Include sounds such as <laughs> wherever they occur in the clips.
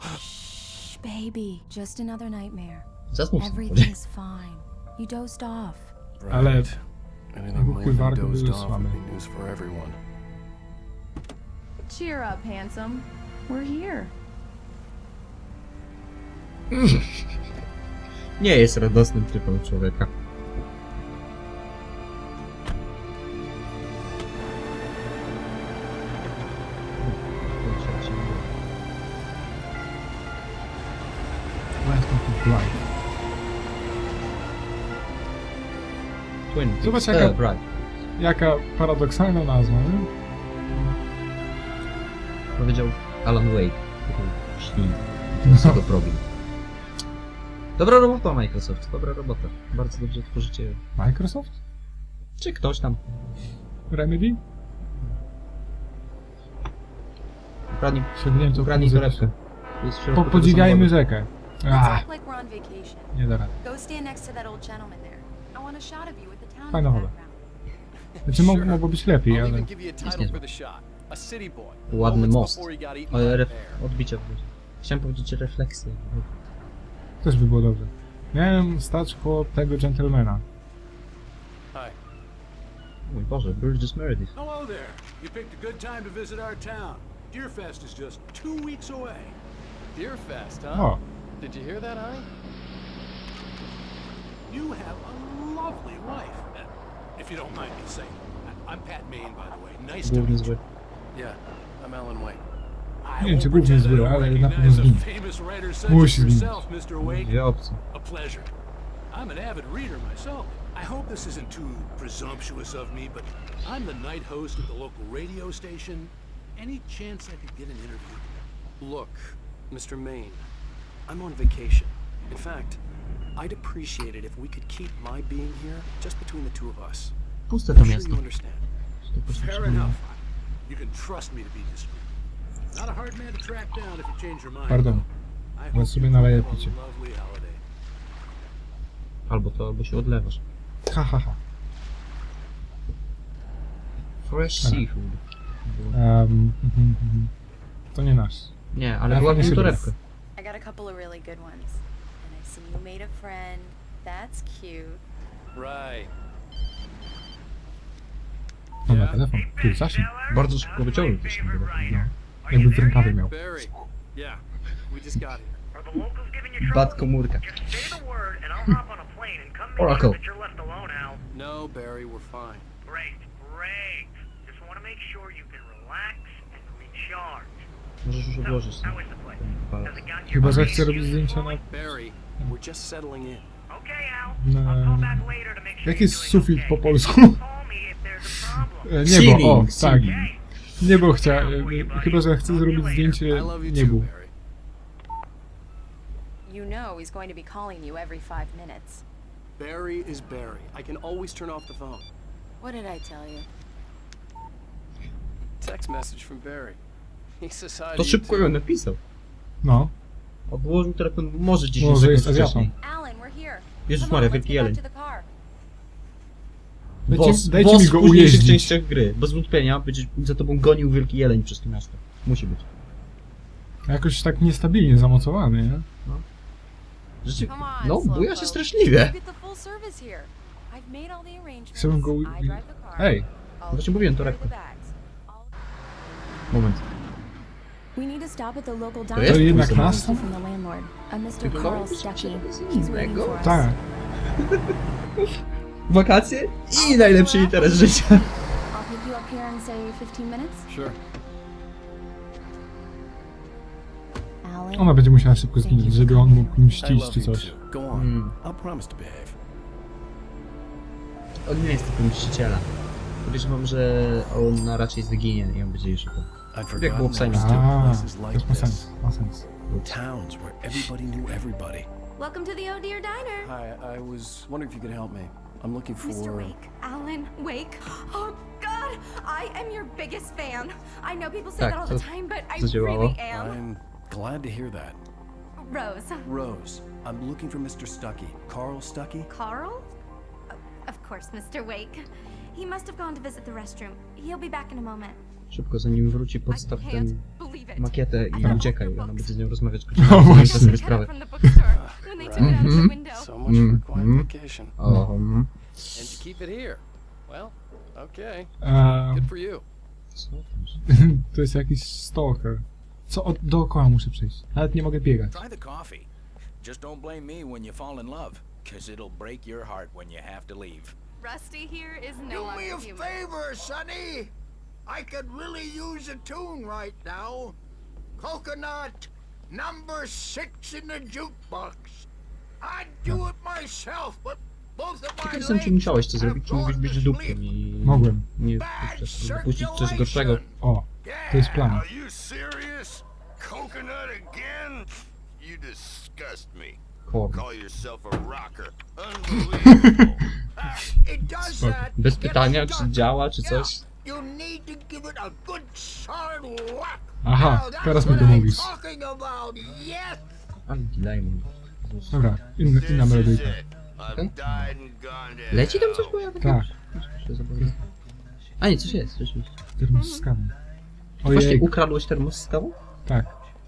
Shh, baby. Just another nightmare. Zasnął sobie. Everything's fine. You dozed off. Ale Anything more Chuj, than dozed off słabe. would be news for everyone. Cheer up, handsome. We're here. <laughs> Nie jest radosnym typem człowieka. Zobacz, jaka- E, Bright. Jaka paradoksalna nazwa, nie? Powiedział Alan Wake. Śni. To jest jego problem. Dobra robota Microsoft, dobra robota. Bardzo dobrze tworzycie. Microsoft? Czy ktoś tam Remedy? ukradnie, Sięgnięto ukradnie muzykę. torebkę. Jest w Po, środku tego podziwiajmy samochodu. rzekę. Let's Ah, act like we're on vacation. nie da rady. Go stand next to that old gentleman there. I want a shot of you Fajna background. Znaczy mo- mogło być lepiej, ale... Ładny most. Ale ref... bear. odbicia. Chciałem powiedzieć refleksje. Też by było dobrze. Miałem stać koło tego gentlemana. Hi. Mój Boże, Burgess Meredith. Hello there. You picked a good time to visit our town. Deerfest is just two weeks away. Deerfest, huh? O, Did you hear that, honey? You have a lovely wife. If you don't mind me saying. I- I'm Pat Maine, by the way. Nice to meet you. Yeah, I'm Alan Wake. I Nie wiem, czy won't główny pretend I don't ale na pewno recognize a famous writer such Musi as zginąć. yourself, Mr. Wake. Dwie. A pleasure. I'm an avid reader myself. I hope this isn't too presumptuous of me, but I'm the night host at the local radio station. Any chance I could get an interview? Look, Mr. Maine, I'm on vacation. In fact, I'd appreciate it if we could keep my being here just between the two of us. Puste to I'm sure miasto. you understand. Fair enough. You can trust me to be discreet. Not a hard man to track down if you change your mind. pardon. I bo hope sobie naleję have a picie. lovely holiday. Albo to, albo się odlewasz. Ha, ha, ha. Fresh Dobra. seafood. Um, mhm, mhm. to nie nasz. Nie, ale Ja była fajnie się torebkę. I got a couple of really good ones. See you made a friend. That's cute. Right. No na telefon. Ty, zasięg. Bardzo szybko wyciągnął też ten telefon. Jakby w rękawie miał. Barry. Yeah, we just got here. Are the locals giving you Bad komórka. Just say the word and I'll hop on a plane and come make Oracle. sure that you're left alone, Al. No, Barry, we're fine. Great, great. Just want to make sure you can relax and recharge. Możesz już So, odłożyć how is the place? ten palec. Has it gotten Chyba, że chce robić zdjęcia na... Barry, we're just settling in. Okay, Al. I'll call back later to make sure Jaki you're jest doing sufit okay. po polsku? Call me if there's a problem. E, Niebo, o, Ceiling, tak. ceiling. Niebo chcia... e, Chyba, że chce zrobić zdjęcie I love you too, niebu. Barry. You know he's going to be calling you every five minutes. Barry is Barry. I can always turn off the phone. What did I tell you? Text message from Barry. He says hi To to you szybko too. ją napisał. No. Odłożył telefon może 10 Może sekund jest wcześniej. Alan, we're here. Jezus Maria, wielki jeleń. to. Dajcie, Boss, dajcie boss mi w go późniejszych ujeździć. częściach gry. Bez wątpienia będzie za tobą gonił wielki jeleń przez to miasto. Musi być. Jakoś tak niestabilnie zamocowany, nie? Rzeczy... Come on, No, buja się Slowpoke. straszliwie. You get the full service here. I've made all the arrangements. Chciałbym go... u- I drive the car. Ej, I'll Właśnie mówiłem, carry bags. I'll- Moment. We need to stop at the local To diner. jest jednak nas? samochód. from the landlord, a Mr. Tylko Carl robić Stuckey. czegoś He's waiting innego. for us. tak. <laughs> Wakacje i najlepszy interes życia. I'll pick you up here in say 15 minutes. Sure. Alan, Ona będzie musiała szybko zginąć, żeby on mógł I mścić czy coś. Go on. Mm. I'll promise to behave. On nie jest takim mścicielem. Podejrzewam, że on raczej zginie i on będzie szybko. I'd Jak było forgotten w there Silent were still A, places like już ma this. sens, ma. Towns where everybody knew everybody. Welcome to the Oh Dear Diner. Hi, I was wondering if you could help me. I'm looking for. Mr. Wake, Alan Wake. <gasps> Oh God, I am your biggest fan. I know people say Tak, that all the time, but I zadziałało. really am. I'm glad to hear that. Rose, Rose, I'm looking for Mr. Stuckey. Carl Stuckey? Carl. Of course, Mr. Wake. He must have gone to visit the restroom. He'll be back in a moment. Szybko, zanim wróci, podstaw ten makietę i uciekaj. Ona będzie z nią rozmawiać. <laughs> No Zdaj właśnie. sobie sprawę. of the Mhm. So much for quiet Mhm. vacation. O, mhm. And to keep it here. Well, okay. Eee, Good for you. Co tam się- to jest jakiś stalker. Co od, dookoła muszę przejść. Nawet nie mogę biegać. Try the coffee. Just don't blame me when you fall in love, cause it'll break your heart when you have to leave. Rusty here is no Do longer me a human. favor, Sonny. I could really use a tune right now. Coconut, number six in the jukebox. I'd do it myself, but both of my Ciekaw jestem, czy legs musiałeś to have zrobić, czy mógłbyś gone być dupkiem i... Mogłem. Nie puścić dopuścić coś gorszego. O, to jest plan. Are you serious? Coconut again? You disgust me. Call yourself a rocker. <laughs> Unbelievable. It does Spoko. that. Bez pytania, czy działa, czy Yeah, coś. You need to give it a good solid whack. Aha, teraz mi what to mówisz. talking about. Yes. Mam. Dobra, inna, inna melodyjka. to Leci tam coś, bo ja tak... Tak, się zabawię. A nie, coś jest, coś jest. termos z kawą. Właśnie Ojej, ukradłeś termos z kawą? tak.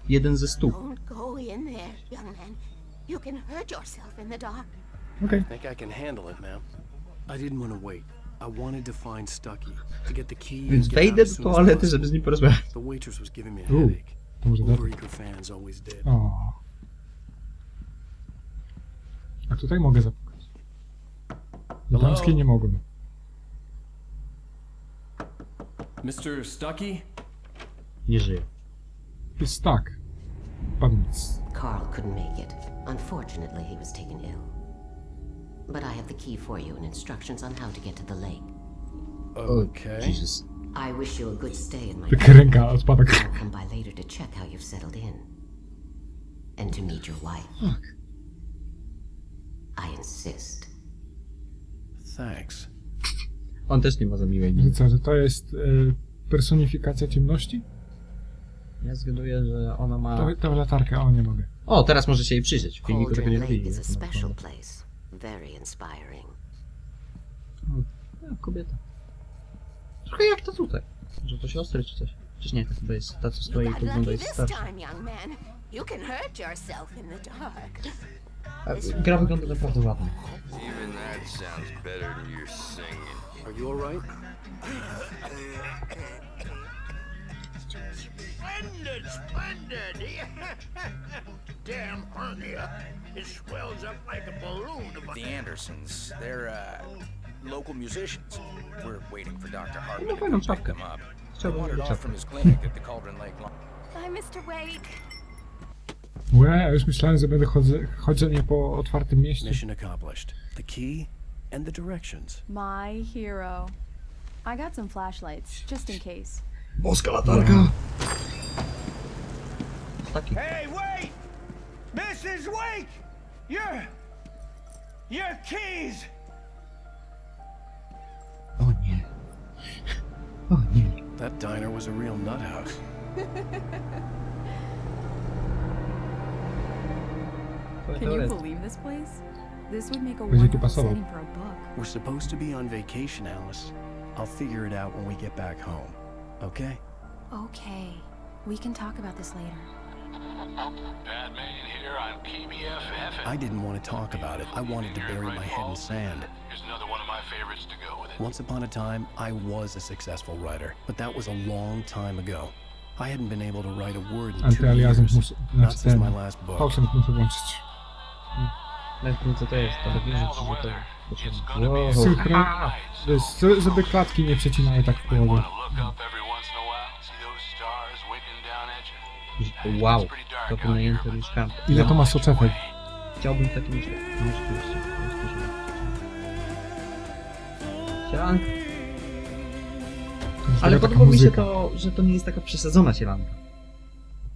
Jeden ze stu. Don't go in there, young man. You can hurt yourself in the dark. Okej. Think I can handle it, ma'am. I didn't want to wait. I wanted to find Stucky, to get the key and Więc get out wejdę as do toalety, żeby z nim porozmawiać. The waitress was giving me a headache. To może. Overeager fans always did. O. A tutaj mogę zapukać. Do Hello? damskiej nie mogłem. Mr. Stucky? Nie żyje. Jest stuck. Padnic. Carl couldn't make it. Unfortunately, he was taken ill. But I have the key for you and instructions on how to get to the lake. Okay. Jesus. I wish you a good stay in my Taka ręka odpada. I'll come by later to check how you've settled in. And to meet your wife. Fuck. I insist. Thanks. On też nie ma za miłej miny. co, że to jest e, personifikacja ciemności? Ja zgaduję, że ona ma... To, to latarkę, o nie mogę. O, teraz może się jej przyjrzeć. W filmiku tego nie Cauldron Lake robili. is a jak ona special wygląda. place. Very inspiring. Kobieta. Trochę jak to tutaj. Że to siostry czy coś. Przecież nie, to chyba jest ta, co You stoi i wygląda jest this starsza. time, young man. You can hurt yourself in the dark. A, Gra wygląda naprawdę ładnie. Even that sounds better than your singing. Are you alright? <laughs> Splendid, splendid. <laughs> Damn hernia. It swells up like a balloon. The Andersons, they're, uh, local musicians. We're waiting for Dr. Hartman No to fajną come pick czapkę. them up. They Chciałbym wandered off from his clinic at the Cauldron Lake Lawn. Bye, Mr. Wake. Łe, a już myślałem, że będę chodze, chodzenie po otwartym mieście. Mission accomplished. The key and the directions. My hero. I got some flashlights, just in case. Boska latarka! Taki. Hey, wait! Mrs. Wake! Your... Your keys! O nie. O nie. That diner was a real nut house. Can you believe this place? This would make a Będzie wonderful setting for a book. We're supposed to be on vacation, Alice. I'll figure it out when we get back home. Okay? Okay, we can talk about this later. Pat here on KBFF. I didn't want to talk about it. I wanted to bury my head in sand. Here's another one of my favorites to go with it. Once upon a time, I was a successful writer, but that was a long time ago. I hadn't been able to write a word in two years. Not since my last book. Fałszyk muszę włączyć. Nawet nie to jest, ale wiem, że to It's Wow. Synchro... żeby- klatki nie przecinały tak w you. Wow. To wynajęte mieszkanie. Ile to ma soczewek? Chciałbym takie mieszkanie. No rzeczywiście. Sielanka. To jest Ale podoba mi się to, że to nie jest taka przesadzona sielanka.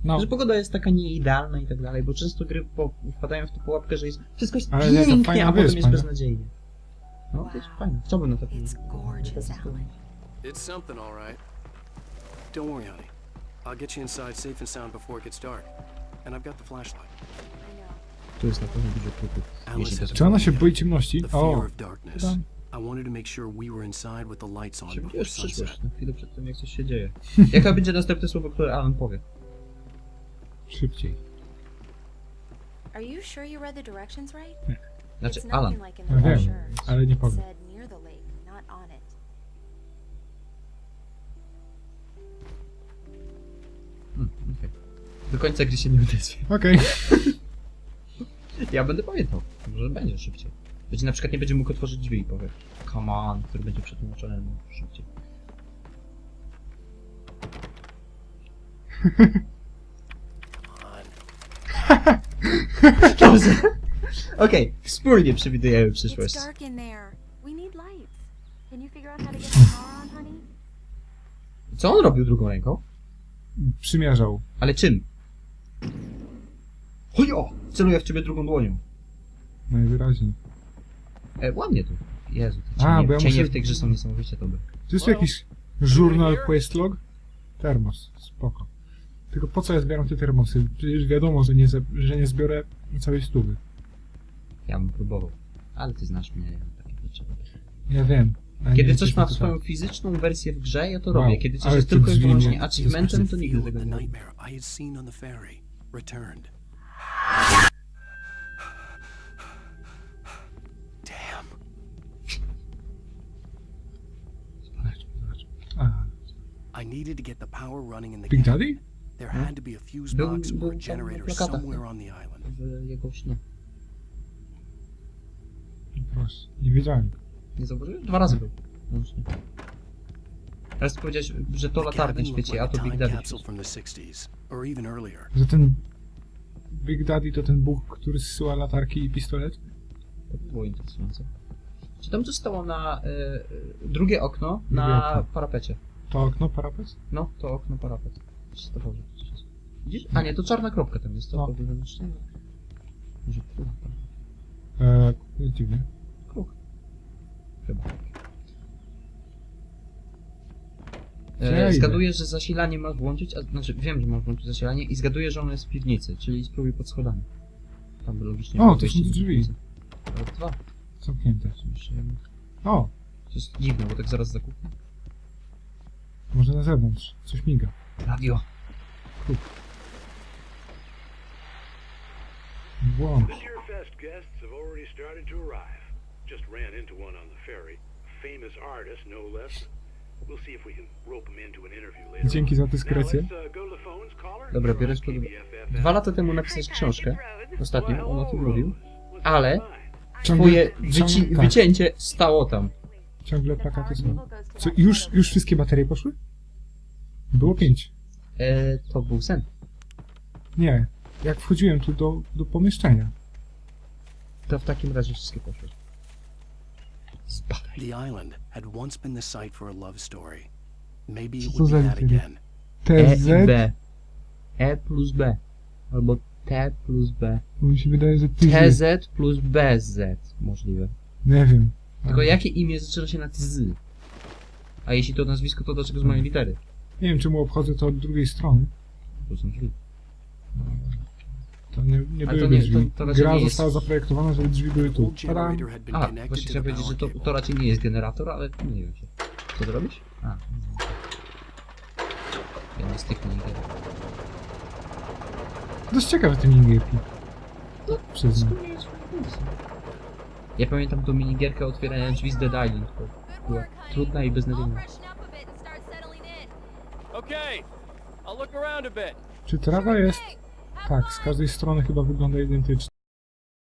No, Że pogoda jest taka nieidealna i tak dalej, bo często gry po, wpadają w tę pułapkę, że jest, wszystko jest Ale pięknie, fajna a potem wyspa, jest nie? beznadziejnie. No, to jest fajne. Chciałbym na takim... It's gorgeous, Alan. It's something, all right. Don't worry, honey. I'll get you inside safe and sound before it gets dark. And I've got the flashlight. Tu jest na pewno dużo trupów. Jeśli to czy ona się boi ciemności? The fear O, of darkness. I wanted to make sure we were inside with the lights on before Już sunset. przyszłość, na chwilę przed tym jak coś się dzieje. <laughs> Jaka będzie następne słowo, które Alan powie? Szybciej. Are you sure you read the directions right? Znaczy, It's Alan. nothing like in the wiem, brochure. Ale nie powiem. Hmm, okej. Do końca gry się nie odezwie. Okej. <laughs> Ja będę pamiętał. Może będzie szybciej. Będzie na przykład nie będzie mógł otworzyć drzwi i powie come on, który będzie przetłumaczony no, szybciej. <laughs> Dobrze. Okej, wspólnie przewidujemy It's przyszłość. to? <laughs> Co on robił drugą ręką? Przymierzał. Ale czym? Chujo! Celuję w ciebie drugą dłonią. Najwyraźniej. E, ładnie tu. Jezu, te A, cienie, bo ja cienie muszę- w tej grze są niesamowicie dobre. Czy jest tu jakiś journal questlog? Termos. Spoko. Tylko po co ja zbieram te termosy? Przecież wiadomo, że nie, że nie zbiorę całej stówy. Ja bym próbował. Ale ty znasz mnie, ja takie rzeczy robię. Ja wiem. Kiedy nie coś ma swoją fizyczną wersję w grze, ja to Wow, robię. Kiedy coś ale jest tylko i drzwi wyłącznie achievementem, to nigdy tego nie robię. nightmare I had seen on the ferry returned. Damn. Zobacz, zobacz. A, I needed to get the power running in the Big. Daddy? There had to be a fuse Był- box był or a tam na generator plakatach, somewhere on the island. W jego śnie. Proszę. Nie wiedziałem. Nie zauważyłeś? Dwa razy był. Łącznie. Teraz powiedziałeś, że to latarnie świeci, a to Big Daddy capsule świeci. from the 60s, or even earlier. Że ten Big Daddy to ten Bóg, który zsyła latarki i pistolet? To było interesujące. Czy tam zostało na e, e, drugie okno Drugie na okno. parapecie? To okno, parapet? No, to okno parapet. Czy to dobrze? Widzisz? A nie, to czarna kropka tam jest, to No. powinno być. Może tak? Eee, to jest dziwnie. Chyba. E, idę? zgaduję, że zasilanie masz włączyć, a, znaczy wiem, że masz włączyć zasilanie i zgaduję, że ono jest w piwnicy, czyli spróbuj pod schodami. Tam by logicznie O, było to są drzwi. piwnicy. Ale dwa. Zamknięte. Jeszcze jedno. O, To jest dziwne, bo tak zaraz zakupę. może na zewnątrz. Coś miga. Radio. Włącz. The Deer Fest guests have already started to arrive. Just ran into one on the ferry. Famous artist, no less. We'll see if we can rope him into an interview later. Dzięki za Now dyskrecję. uh, go to the phones, caller. Dobra, on pod. Dwa lata temu napisałeś książkę. Ostatnio on o tym mówił. Ale twoje wyci tak, wycięcie stało tam. ciągle plakaty są. Co, już, już wszystkie baterie poszły? Było pięć. E, to był sen. Nie. Jak wchodziłem tu do, do pomieszczenia. To w takim razie wszystkie poszły. The island had once been the site for a love story. Maybe it Co would za be that again. E i B. E plus B. Albo T plus B. Bo mi się wydaje, że ty. TZ plus BZ. Możliwe. Nie wiem. Tylko jakie imię zaczyna się na TZ? A jeśli to nazwisko, to dlaczego z mojej litery? Nie wiem, czemu obchodzę to od drugiej strony. To są drzwi. To nie, nie Ale to były nie- drzwi. to- to raczej Gra nie jest- została zaprojektowana, żeby drzwi były tu. Tadam! generator had been A, connected właśnie to chciałem the powiedzieć, że power to, cable. to raczej nie jest generator, ale nie wiem się. Co to robisz? A. Jeden z tych minigierek. Dość ciekawe te minigierki. No, Przyznam. Ja pamiętam tą minigierkę otwierania drzwi z Dead Island. To była trudna i beznadziejna. Okay, I'll look around a bit. Czy trawa jest? Tak, z każdej strony chyba wygląda identycznie.